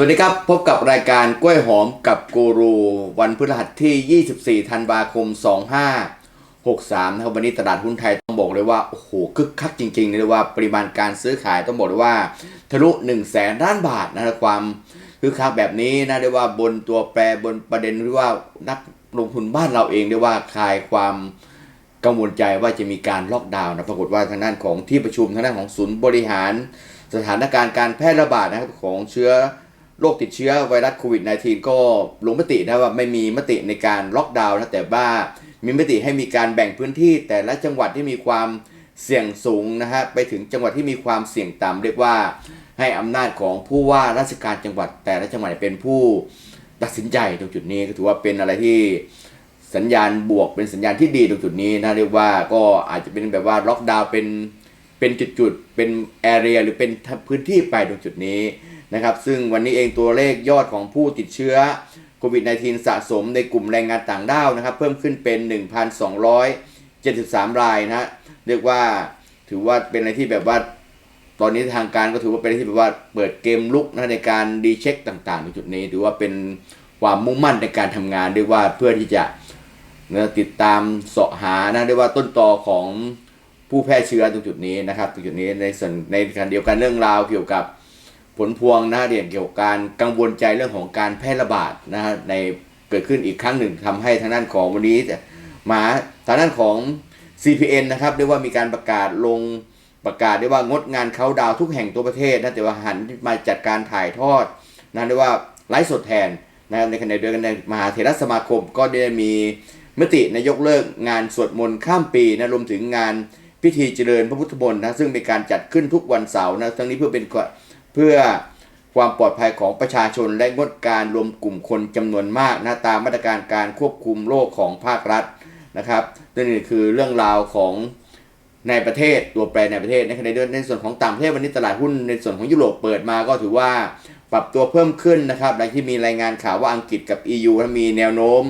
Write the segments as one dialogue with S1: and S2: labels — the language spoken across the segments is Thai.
S1: สวัสดีครับ พบกับรายการกล้วยหอมกับกูรูวันพฤหัสที่ 24 ธันวาคม 2563 นะครับวันนี้ตลาดหุ้นไทยต้องบอกเลยว่า โอ้โห คึกคักจริงๆเลยว่าปริมาณการซื้อขายต้องบอกเลยว่า ทะลุ 1 0 0 0 0แสนล้านบาทนะครับความคึกคักแบบนี้นะเรียกว่าบนตัวแปรบนประเด็นที่ว่านักลงทุนบ้านเราเองเรียกว่าคลายความกังวลใจว่าจะมีการล็อกดาวน์นะปรากฏว่าทางด้านของที่ประชุมทางด้านของศูนย์บริหาร สถานการณ์การแพร่ระบาดนะครับของเชื้อ โรคติดเชื้อไวรัสโควิด -19 ก็ลงมตินะว่าไม่มีมติในการล็อกดาวน์นะแต่ว่ามีมติให้มีการแบ่งพื้นที่ แต่ละจังหวัดที่มีความเสี่ยงสูงนะฮะไปถึงจังหวัดที่มีความเสี่ยงต่ำเรียกว่าให้อำนาจของผู้ว่าราชการจังหวัด แต่ละจังหวัดเป็นผู้ตัดสินใจตรงจุดนี้ก็ถือว่าเป็นอะไรที่สัญญาณบวกเป็นสัญญาณที่ดีตรงจุดนี้นะเรียกว่าก็อาจจะเป็นแบบว่าล็อกดาวน์เป็นเป็นจุดๆเป็นแอเรียหรือเป็นพื้นที่ไปตรงจุดนี้ นะครับซึ่งวันนี้เองตัวเลขยอดของผู้ติดเชื้อโควิด -19 สะสมในกลุ่มแรงงานต่างด้าวนะครับ เพิ่มขึ้นเป็น 1,273 รายนะฮะเรียกว่าถือว่าเป็นอะไรที่แบบว่า ตอนนี้ทางการก็ถือว่าเป็นอะไรที่แบบว่าเปิดเกมลุกนะในการดีเช็คต่างๆในจุดนี้ถือว่าเป็นความมุ่งมั่นในการทำงานเรียกว่าเพื่อที่จะนะติดตามเสาะหานะเรียกว่าต้นตอของผู้แพร่เชื้อตรงจุดนี้นะครับตรงจุดนี้ในส่วนในการเดียวกันเรื่องราวเกี่ยวกับ ผลพวงนะเรียนเกี่ยวกับการกังวลใจเรื่องของการแพร่ระบาดนะฮะในเกิดขึ้นอีกครั้งหนึ่งทำให้ทางด้านของวันนี้มาทางด้านของ CPN นะครับเรียกว่ามีการประกาศลงประกาศได้ว่างดงานเขาดาวทุกแห่งตัวประเทศนะแต่ว่าหันมาจัดการถ่ายทอดนะเรียกว่าไลฟ์สดแทนนะครับในขณะเดียวกันในมหาเถรสมาคมก็ได้มีมตินายกเลิกงานสวดมนต์ข้ามปีนะรวมถึงงานพิธีเจริญพระพุทธมนต์นะซึ่งเป็นการจัดขึ้นทุกวันเสาร์นะทั้งนี้เพื่อเป็น พื่อความปลอดภัยของประชาชนและงดการรวมกลุ่มคนจำนวนมากนะตามมาตรการการควบคุมโรคของภาครัฐนะครับนี่คือเรื่องราวของในประเทศตัวแปรในประเทศในขณะเดียวกันในส่วนของต่างประเทศวันนี้ตลาดหุ้นในส่วนของยุโรปเปิดมาก็ถือว่าปรับตัวเพิ่มขึ้นนะครับหลังที่มีรายงานข่าวว่าอังกฤษกับ EU มีแนวโน้ม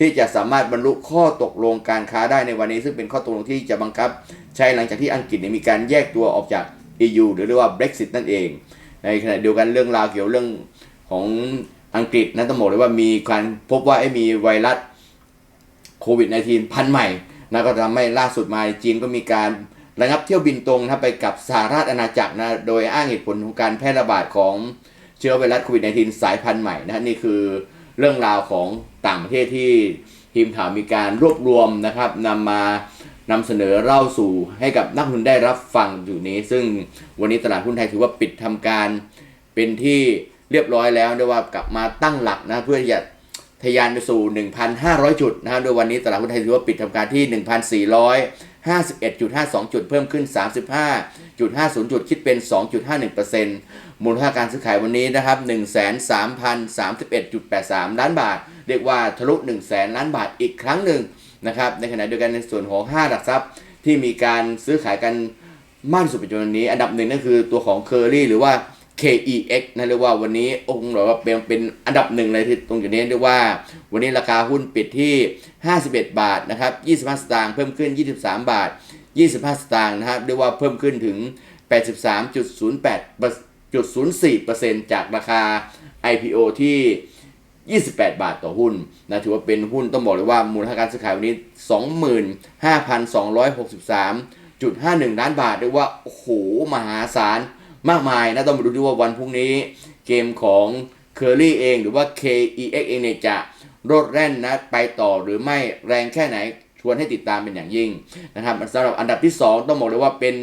S1: ที่จะสามารถบรรลุข้อตกลงการค้าได้ในวันนี้ ซึ่งเป็นข้อตกลงที่จะบังคับ ใช้หลังจากที่อังกฤษมีการแยกตัวออกจาก EU หรือเรียกว่า Brexit นั่นเอง ในขณะเดียวกันเรื่องราวเกี่ยวเรื่องของอังกฤษนะต้องบอกเลยว่ามีการพบว่าไอ้มีไวรัสโควิด -19 พันใหม่นะก็ทำให้ล่าสุดมาจีนก็มีการระงับเที่ยวบินตรงนะไปกับสหราชอาณาจักรนะโดยอ้างเหตุผลของการแพร่ระบาดของเชื้อไวรัสโควิด -19 สายพันธุ์ใหม่นะนี่คือเรื่องราวของต่างประเทศที่ทีมข่าวมีการรวบรวมนะครับนำมา นำเสนอเล่าสู่ให้กับนักทุนได้รับฟังอยู่นี้ ซึ่งวันนี้ตลาดหุ้นไทยถือว่าปิดทำการเป็นที่เรียบร้อยแล้วเรียว่ากลับมาตั้งหลักนะเพื่อจะทะยานไปสู่ 1,500 จุดนะครับโดยวันนี้ตลาดหุ้นไทยถือว่าปิดทำการที่ 1,451.52 จุด เพิ่มขึ้น 35.50 จุด คิดเป็น 2.51%มูลค่าการซื้อขายวันนี้นะครับ 1,3,031.83 ล้านบาท เรียกว่าทะลุ 1 0 0 0 0แสนล้านบาทอีกครั้งหนึ่ง นะครับ ในขณะเดียวกันในส่วนของ 5 หลักทรัพย์ที่มีการซื้อขายกันมากที่สุดปัจจุบันนี้ อันดับหนึ่งนั่นคือตัวของ Curly หรือว่า KEX นะเรียกว่าวันนี้องค์หรือว่าเป็นเป็นอันดับหนึ่งเลยที่ตรงจุดนี้เรียกว่า วันนี้ราคาหุ้นปิดที่ 51 บาทนะครับ25 สตางค์เพิ่มขึ้น 23 บาท 25 สตางค์นะครับเรียกว่าเพิ่มขึ้นถึง 83.08จุด04%จากราคา IPO ที่ 28 บาทต่อหุ้นนะถือว่าเป็นหุ้นต้องบอกเลยว่ามูลค่าการซื้อขายวันนี้ 25,263.51 ล้านบาทเรียกว่าโอ้โหมหาศาลมากมายนะต้องมาดูด้วยว่าวันพรุ่งนี้เกมของ Curly เองหรือว่า KEX เองเนี่ยจะโรดแร่นนะไปต่อหรือไม่แรงแค่ไหนชวนให้ติดตามเป็นอย่างยิ่งนะครับสำหรับอันดับที่ 2 ต้องบอกเลยว่าเป็น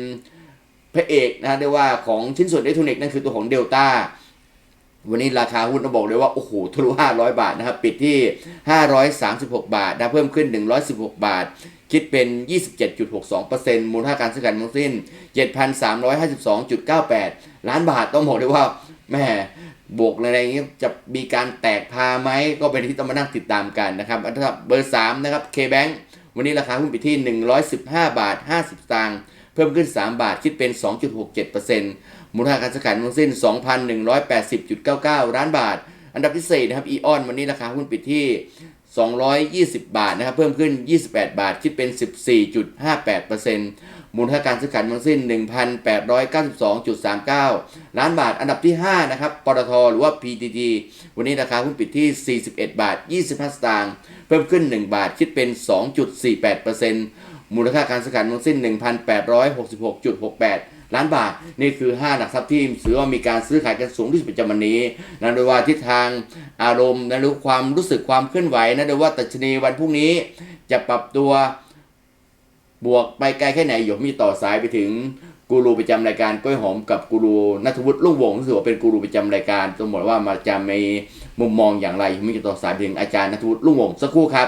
S1: พระเอกนะเรียกว่าของชิ้นส่วนอิเล็กทรอนิกส์นั่นคือตัวของเดลต้า วันนี้ราคาหุ้นต้องบอกเลยว่า โอ้โหทะลุ500 บาทนะครับ ปิดที่ 536 บาทนะเพิ่มขึ้น 116 บาท คิดเป็น 27.62%มูลค่าการซื้อขายทั้งสิ้น 7,352.98 ล้านบาทต้องบอกเลยว่าแม่บวกอะไรอย่างเงี้ยจะมีการแตกพาไหมก็เป็นที่ต้องมานั่งติดตามกันนะครับอันดับเบอร์ 3 นะครับ K-Bank วันนี้ราคาหุ้นปิดที่ 115 บาท 50สตางค์เพิ่มขึ้น 3 บาทคิดเป็น 2.67% มูลค่าการซื้อขายทั้งสิ้น 2,180.99 ล้านบาท อันดับที่4นะครับอีออนวันนี้ราคาหุ้นปิดที่ 220 บาทนะครับเพิ่มขึ้น 28 บาท คิดเป็น 14.58%มูลค่าการซื้อขายทั้งสิ้น 1,892.39 ล้านบาท อันดับที่ 5 นะครับปตทหรือว่า PTT วันนี้ราคาหุ้นปิดที่ 41 บาท 25 สตางค์เพิ่มขึ้น 1 บาท คิดเป็น 2.48%มูลค่าการซื้อขายทั้งสิ้น 1,866.68 ล้านบาท นี่คือ 5 หลักทรัพย์ที่ถือว่ามีการซื้อขายกันสูงที่สุดประจำวันนี้นะโดยว่าทิศทางอารมณ์นะหรือความรู้สึกความเคลื่อนไหวนะโดยว่าตัชนีวันพรุ่งนี้จะปรับตัวบวกไปไกลแค่ไหนหยกมีต่อสายไปถึงกูรูประจำรายการกล้วยหอมกับกูรูนัทวุฒิลุ่งวงศ์ที่ถือว่าเป็นกูรูประจำรายการต้องบอกว่ามาจะมีมุมมองอย่างไรมีต่อสายไปถึงอาจารย์นัทวุฒิลุ่งวงสักครู่ครับ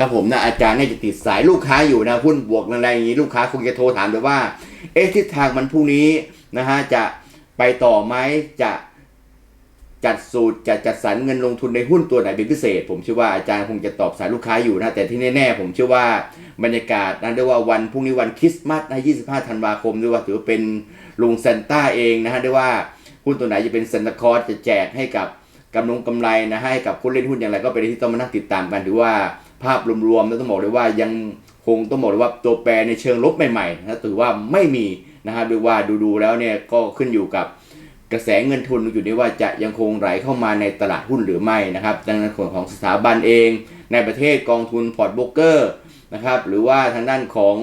S1: ครับผมนะอาจารย์เนี่ยจะติดสายลูกค้าอยู่นะหุ้นบวกอะไรอย่างนี้ลูกค้าคงจะโทรถามเลยว่า เอ๊ะทิศทางมันพรุ่งนี้นะฮะจะไปต่อไหมจะจัดสูตรจะจัดสรรเงินลงทุนในหุ้นตัวไหนเป็นพิเศษ ผมเชื่อว่าอาจารย์คงจะตอบสายลูกค้าอยู่นะแต่ที่แน่ๆผมเชื่อว่าบรรยากาศนั้นเรียกว่าวันพรุ่งนี้วันคริสต์มาสนะ25ธันวาคมด้วยว่าถือเป็นลุงเซนต้าเองนะฮะเรียว่าหุ้นตัวไหนจะเป็นเซนตาคอร์สจะแจกให้กับกำลงกำไรนะให้กับผู้เล่นหุ้นอย่างไรก็เป็นที่ต้องมานั่งติดตามกันถือว่า ภาพรวมๆแล้วต้องบอกเลยว่ายังคงต้องบอกเลยว่าตัวแปรในเชิงลบใหม่ๆนะถือว่าไม่มีนะครับดูว่าดูๆแล้วเนี่ยก็ขึ้นอยู่กับกระแสเงินทุนอยู่ที่ว่าจะยังคงไหลเข้ามาในตลาดหุ้นหรือไม่นะครับดังนั้นส่วนของสถาบันเอง ในประเทศกองทุนพอร์ตโบรกเกอร์นะครับหรือว่าทางด้านของ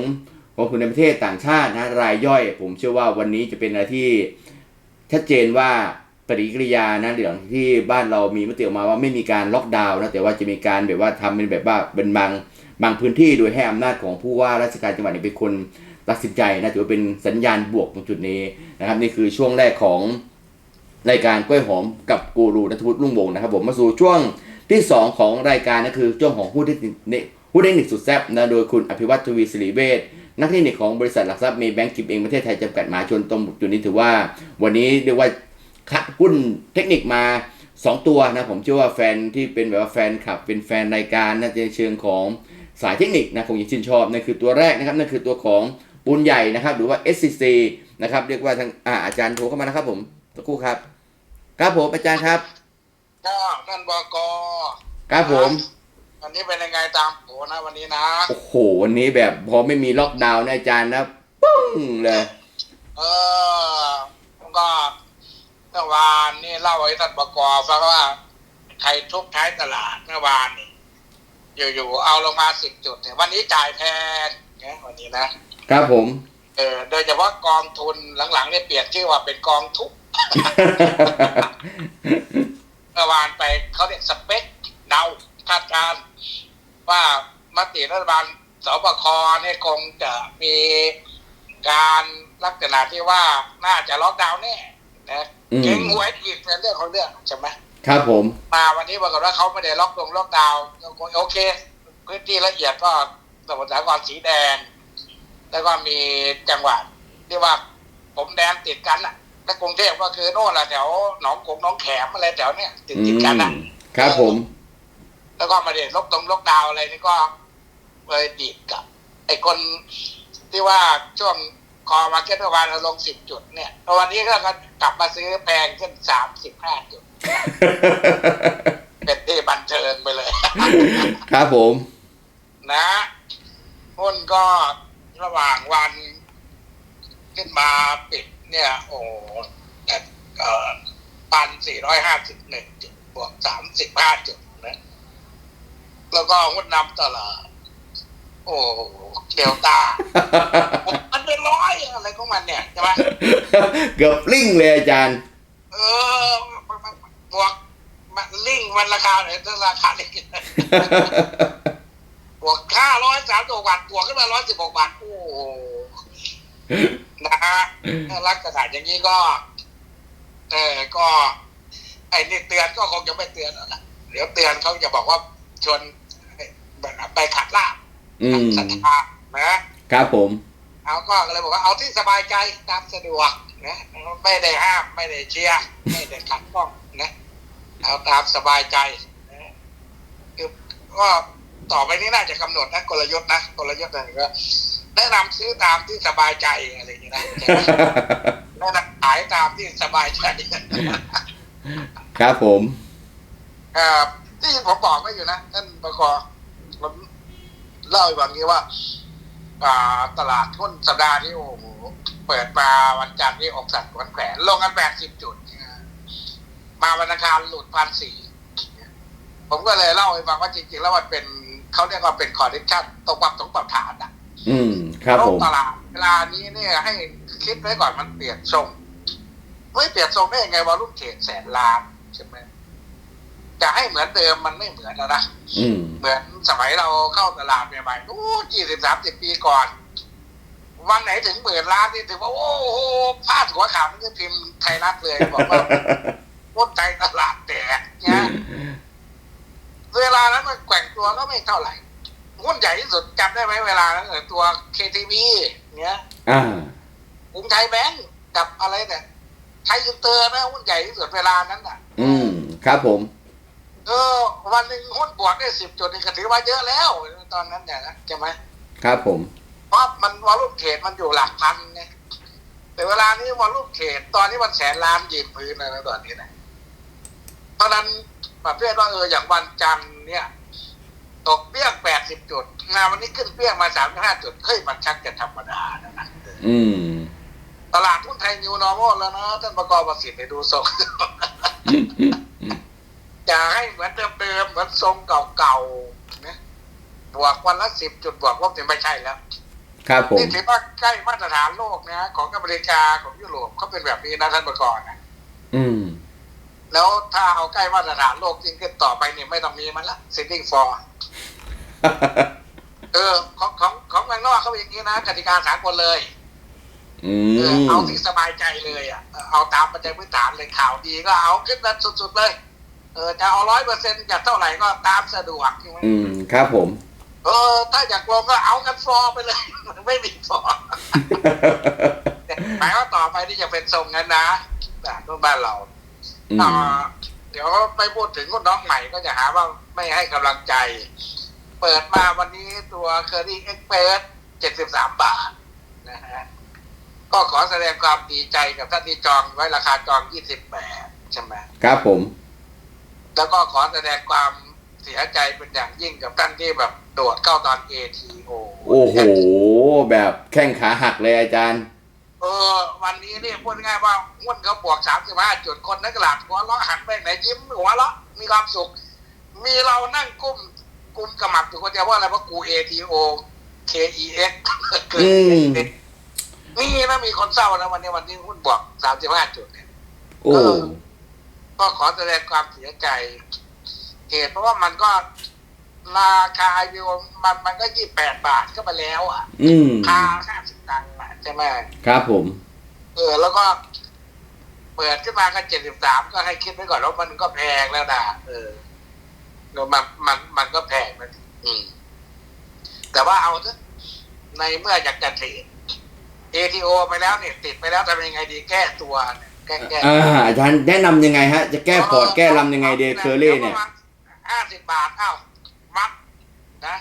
S1: กองทุนในประเทศต่างชาตินะรายย่อย ผมเชื่อว่าวันนี้จะเป็นอะไรที่ชัดเจนว่า ปฏิกิริยานะเรื่องที่บ้านเรามีมติออกมาว่าไม่มีการล็อกดาวน์นะแต่ว่าจะมีการแบบว่าทำเป็นแบบว่าเป็นบางบางพื้นที่โดยให้อำนาจของผู้ว่าราชการจังหวัดเนี่ยเป็นคนตัดสินใจนะถือว่าเป็นสัญญาณบวกตรงจุดนี้นะครับนี่คือช่วงแรกของรายการกล้วยหอมกับกูรูนัทวุฒิรุ่งวงนะครับผมมาสู่ช่วงที่ 2 ของรายการนะคือช่วงของหุ้นเทคนิคหุ้เทคนิคสุดแซ่บนะโดยคุณอภิวัตทวีศิริเวชนักเทคนิคของบริษัทหลักทรัพย์เมีแบงก์กิมเองประเทศไทยจำกัดมหาชนตรงจุดนี้ถือว่า วันนี้เรียกว่า คัดหุ้นเทคนิคมา 2 ตัวนะผมเชื่อว่าแฟนที่เป็นแบบว่าแฟนคลับ เป็นแฟนรายการนะในเชิงของสายเทคนิคนะคงจะชื่นชอบนั่นคือตัวแรกนะครับนั่นคือตัวของปูนใหญ่นะครับ หรือว่า SCC นะครับเรียกว่าทางอาอาจารย์โทรเข้ามานะครับผมสักครู่ครับ ครับผมอาจารย์ครับ
S2: ก็ท่านบก
S1: ครับผม
S2: วันนี้เป็นยังไงตามโผนะวันนี้นะ
S1: โอ้โหวันนี้แบบพอไม่มีล็อกดาวน์นะอาจารย์นะปึ้งเลย
S2: เออผมก็ เมื่อวานนี่เล่าให้ท่านบกฟังว่าใครทุบท้ายตลาดเมื่อวานนี่อยู่ๆเอาลงมาสิบจุดเนี่ยวันนี้จ่ายแพงเนี่ยวันนี้นะครับ
S1: ผม
S2: เออโดยเฉพาะกองทุนหลังๆเนี่ยเปลี่ยนชื่อว่าเป็นกองทุบเมื่อวานไปเขาเรียกสเปคเดาคาดการณ์ว่ามติรัฐบาลสบคเนี่ยคงจะมีการลักษณะที่ว่าน่าจะล็อกดาวน์แน่ นะ
S1: อืม
S2: เก่งหวยผิดเป็นเรื่องของเรื่องใช่ไหม
S1: ครับผม
S2: มาวันนี้ปรากฏว่าเขาไม่ได้ล็อกดงล็อกดาวน์โอเค พื้นที่ละเอียดก็สมุทรสาครสีแดง แล้วก็มีจังหวัดที่ว่าผมแดนติดกันอะถ้ากรุงเทพก็คือโน่นแหละแถวหนองกงหนองแขมอะไรแถวเนี้ยติด
S1: อื
S2: ติดกันอะ
S1: มครับผม
S2: แล้วก็มาเด็ดล็อกดงล็อกดาวน์อะไรนี่ก็เลยดีดกับ ไอ้คนที่ว่าช่วง คอมาเก็ตเมื่อวานเราลงสิบจุดเนี่ยวันนี้ก็กลับมาซื้อแพงขึ้นสามสิบห้าจุด เป็นที่บันเทิงไปเลย
S1: ครับผม
S2: นะหุ้นก็ระหว่างวัน ขึ้นมาปิดเนี่ย โอ้เอ่อพันสี่ร้อยห้าสิบหนึ่งจุดบวกสามสิบห้าจุดนะแล้วก็งดนำตลาดโอ้โหเดลต้ามันเป็น ร้อยอะไรของมันเนี่ยใช่ไหม
S1: เกือบลิ่งเลยอาจารย์
S2: เออมันมันบวกมันลิงก์มันราคาไหนถ้าราคาลิงก์บวกค่าร้อยสามตัวบาทบวกขึ้นมาร้อยสิบหกบาทโอ้โหนะฮะลักษณะอย่างนี้ก็ เออก็ ไอ้นี่เตือนก็คงจะไม่เตือนแล้วล่ะเดี๋ยวเตือนเขาจะบอกว่าชวนไปขัดลาบ
S1: อืม
S2: ศรัทธานะครับ
S1: ผม
S2: เอาก็เลยบอกว่าเอาที่สบายใจตามสะดวกนะไม่ได้ห้ามไม่ได้เชียร์ไม่ได้ขัดข้องนะเอาตามสบายใจนะคือก็ต่อไปนี้น่าจะกำหนดนะกลยุทธ์นะกลยุทธ์อะไรก็แนะนำซื้อตามที่สบายใจอะไรอย่างเงี้ยนะใช่ไหมแนะนำขายตามที่สบายใจ
S1: ครับผม
S2: เอ่อที่ผมบอกไว้อยู่นะท่านประกอผมเล่าให้ฟังนี้ว่าอ่า ตลาดหุ้นสัปดาห์นี้โอ้โหเปิดมาวันจันทร์นี่อกสัตว์ขวนแขวนลงกันแปดสิบจุดนะมาวันอังคารหลุดพันสี่ผมก็เลยเล่าให้ฟังว่าจริงๆ แล้วมันเป็นเขาเรียกว่าเป็นคอร์ดิชันตรงปรับตรงปรับฐานอะ
S1: อืม ครับ
S2: โล
S1: ผ
S2: ก
S1: ม
S2: ตลาดเวลานี้เนี่ยให้คิดไว้ก่อนมันเปลี่ยนทรงไม่เปลี่ยนทรงได้ยังไงวอลุ่มเทรดแสนล้านใช่ไหม จะให้เหมือนเดิมมันไม่เหมือนแล้วนะ
S1: อืม
S2: เหมือนสมัยเราเข้าตลาดใหม่ๆโอ้ยี่สิบสามสิบปีก่อน วันไหนถึงหมื่นล้านนี่ถือว่า โอ้โหพลาดหัวข่าวมันจะพิมพ์ไทยรัฐเลยบอกว่าหุ้นไทยตลาดแตกเนี่ยเวลานั้นมันแกว่งตัวก็ไม่เท่าไหร่หุ้นใหญ่ที่สุดจำได้ไหมเวลานั้นเออตัว KTV เนี้ย
S1: อ่า
S2: กรุงไทยแบงก์กับอะไรเนี่ยไทยอินเตอร์นะหุ้นใหญ่ที่สุดเวลานั้นอะ
S1: อืม ครับผม
S2: เออ วันหนึ่งหุ้นบวกได้สิบจุดนี่ก็ถือว่าเยอะแล้ว ตอนนั้นเนี่ยนะใช่ไหม
S1: ครับผม
S2: เพราะมันวอลลุ่มเขตมันอยู่หลักพันไงแต่เวลานี้วอลลุ่มเขตตอนนี้มันแสนล้านยืนพื้นเลยนะตอนนี้นะเพราะฉะนั้นประเภทว่าเอออย่างวันจันทร์เนี่ยตกเปี้ยงแปดสิบจุดงานวันนี้ขึ้นเปี้ยงมาสามห้าจุดเฮ้ยมันชักจะธรรมดาแล้วนะ
S1: อืม
S2: ตลาดหุ้นไทยนิวนอร์มอลแล้วนะท่านประกอบประสิทธิ์ไปดูทรง อย่าให้เหมือนเดิมๆเหมือนทรงเก่าๆนะบวกวันละสิบจุดบวกลบเนี่ยไม่ใช่แล้ว
S1: ครับผม
S2: นี่ถือว่าใกล้มาตรฐานโลกนะของอเมริกาของยุโรปเขาเป็นแบบนี้นะท่านประกอบนะ
S1: อืม
S2: แล้วถ้าเอาใกล้มาตรฐานโลกจริงขึ้นต่อไปเนี่ยไม่ต้องมีมันละซินดิ้งฟอร์เออของของของเมืองนอกเขาเป็นอย่างนี้นะกติกาสากลเลย
S1: อื
S2: เออ
S1: ม
S2: เอาที่สบายใจเลยอะเออเอาตามปัจจัยพื้นฐานเลยข่าวดีก็เอาขึ้นมาสุดๆเลย เออจะเอาร้อยเปอร์เซ็นต์จะเท่าไหร่ก็ตามสะดวกใช่ไหม
S1: อืมครับผม
S2: เออ ถ้าอยากลงก็เอากันฟอร์ไปเลย ไม่มีฟอร์หมายว่าต่อไปนี่จะเป็นทรงนั้นนะแต่นู่นบ้านเรา
S1: อืม
S2: อ่าเดี๋ยวไปพูดถึงคนน้องใหม่ก็จะหาว่าไม่ให้กำลังใจ เปิดมาวันนี้ตัวเคอรี่เอ็กเพรสเจ็ดสิบสามบาทนะฮะก็ขอแสดงความดีใจกับท่านที่จองไว้ราคาจองยี่สิบแปดใช่ไหม
S1: ครับผม
S2: แล้วก็ขอแสดงความเสียใจเป็นอย่างยิ่งกับท่านที่แบบโดดเข้าตอน ATO
S1: โอ้โห แบบแข้งขาหักเลยอาจารย์
S2: เออ วันนี้เนี่ยพูดง่ายว่าหุ้นเขาบวกสามสิบห้าจุดคนนักหลักหัวเราะหันไปไหนยิ้มหัวเราะมีความสุข มีเรานั่งกุ้มกุมกระหมับอยู่คนเดียวว่าอะไรว่ากู ATO KEX
S1: อืม
S2: นี่นะมีคนเศร้านะวันนี้วันนี้หุ้นบวกสามสิบห้าจุดเนี่ย
S1: โอ้
S2: เออ ก็ขอแสดงความเสียใจ เหตุเพราะว่ามันก็ราคา IPO มันมันก็ยี่แปดบาทก็ไปแล้ว อะ
S1: อืม
S2: คาห้าสิบตังค์อะใช่ไหม
S1: ครับผม
S2: เออ แล้วก็ เปิดขึ้นมาก็เจ็ดสิบสามก็ให้คิดไว้ก่อนว่ามันก็แพงแล้วนะเออเนอะมันมันมันก็แพงนะอืมแต่ว่าเอาเถอะในเมื่ออยากจะเทรด ATO ไปแล้วเนี่ยติดไปแล้วทำยังไงดีแก้ตัวเนี่ย แก้แก้
S1: อ่าอาจารย์แนะนำยังไงฮะ จะแก้พอร์ตแก้ลำยังไงเดย์เคอรี่เนี่ย
S2: ห้าสิบบาทเอ้ามัดนะ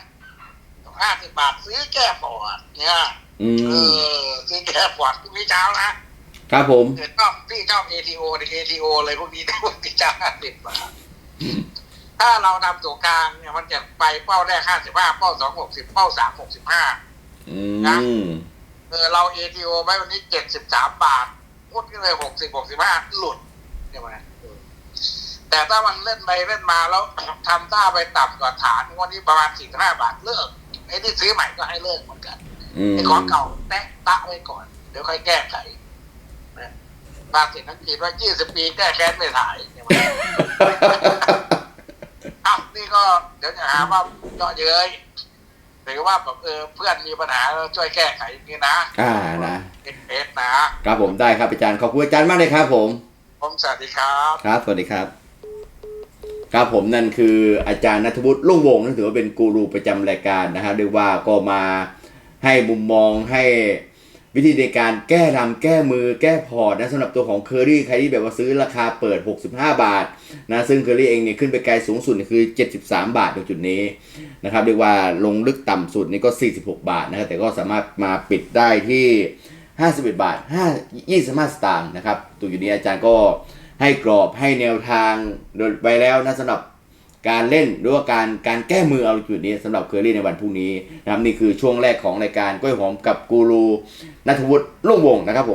S2: ห้าสิบบาทซื้อแก้ปอดเนี่ย
S1: อื
S2: เอ
S1: ม
S2: อซื้อแก้ปอดพรุ่งนี้เช้านะครับ
S1: ผม
S2: เดี๋ยวชอบพี่ชอบ ATO ใน ATO เลยพวกนี้นะพวกนี้เช้าห้าสิบบาทถ้าเราทำตัวกลางเนี่ยมันจะไปเป้าแรกห้าสิบห้าเป้าสองหกสิบเป้าสามหกสิบห้า
S1: อืม
S2: เออเรา ATO ไว้วันนี้เจ็ดสิบสามบาท พุดขึ้นเลยหกสิบหกสิบห้าหลุดใช่ไหมเออแแต่ถ้ามันเล่นไปเล่นมาแล้วทำท่าไปต่ำกว่าฐานวันนี้ประมาณสี่ห้าบาทเลิกไอ้ที่ซื้อใหม่ก็ให้เลิกเหมือนกัน
S1: อืม
S2: ไอ้ของเก่าแตะตะไว้ก่อน เดี๋ยวค่อยแก้ไขนะบางสิ่งทั้งกีดว่ายี่สิบปีแก้แค้นไม่ถ่ายใช่ไหมอ้าวนี่ก็เดี๋ยวจะหาว่าเยาะเย้ย หรือว่าแบบเออเพื่อนมีปัญหาแล้วช่วยแก้ไขอย่างนี้นะ
S1: อ่านะ
S2: เอสนะครับ
S1: ผมได้ครับอาจารย์ขอบคุณอาจารย์มากเลยครับผม
S2: ผมสวัสดีครับ
S1: ครับสวัสดีครับครับผมนั่นคืออาจารย์นัทวุฒิลุ่งวงศ์นั่นถือว่าเป็นกูรูประจำรายการนะครับเรียกว่าก็มาให้มุมมองให้ วิธีในการแก้รำแก้มือแก้พอร์ตนะสำหรับตัวของเคอรี่ใครที่แบบว่าซื้อราคาเปิด 65 บาทนะซึ่งเคอรี่เองเนี่ยขึ้นไปไกลสูงสุดคือ 73 บาทตรงจุดนี้นะครับเรียกว่าลงลึกต่ำสุดนี่ก็ 46 บาทนะครับแต่ก็สามารถมาปิดได้ที่ 51 บาท 5 25 สตางค์นะครับตรงจุดนี้อาจารย์ก็ให้กรอบให้แนวทางโดยไปแล้วนะสำหรับ การเล่นหรือว่าการการแก้มือเอาจุดนี้สำหรับเคอรี่ในวันพรุ่งนี้นะครับนี่คือช่วงแรกของรายการกล้วยหอมกับกูรูนัทวุฒิลุ่งวงศ์นะครับผม